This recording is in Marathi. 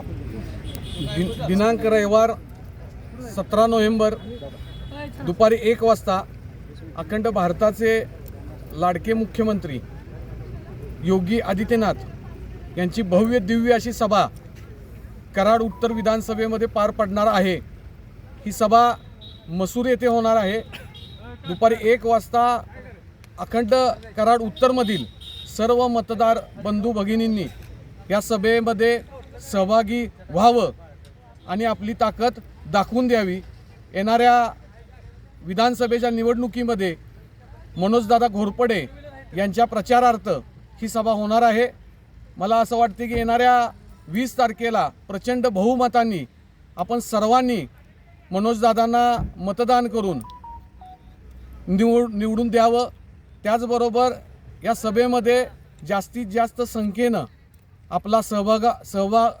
दि- दिनांक रविवार सतरा नोव्हेंबर दुपारी एक वाजता अखंड भारताचे लाडके मुख्यमंत्री योगी आदित्यनाथ यांची भव्य दिव्य अशी सभा कराड उत्तर विधानसभेमध्ये पार पडणार आहे. ही सभा मसूर येथे होणार आहे. दुपारी एक वाजता अखंड कराड उत्तरमधील सर्व मतदार बंधू भगिनींनी या सभेमध्ये सहभागी व्हावं आणि आपली ताकद दाखवून द्यावी. येणाऱ्या विधानसभेच्या निवडणुकीमध्ये मनोजदादा घोरपडे यांच्या प्रचारार्थ ही सभा होणार आहे. मला असं वाटते की येणाऱ्या वीस तारखेला प्रचंड बहुमतांनी आपण सर्वांनी मनोजदादांना मतदान करून निवड निवडून द्यावं. त्याचबरोबर या सभेमध्ये जास्तीत जास्त संख्येनं आपला सहभाग सहभाग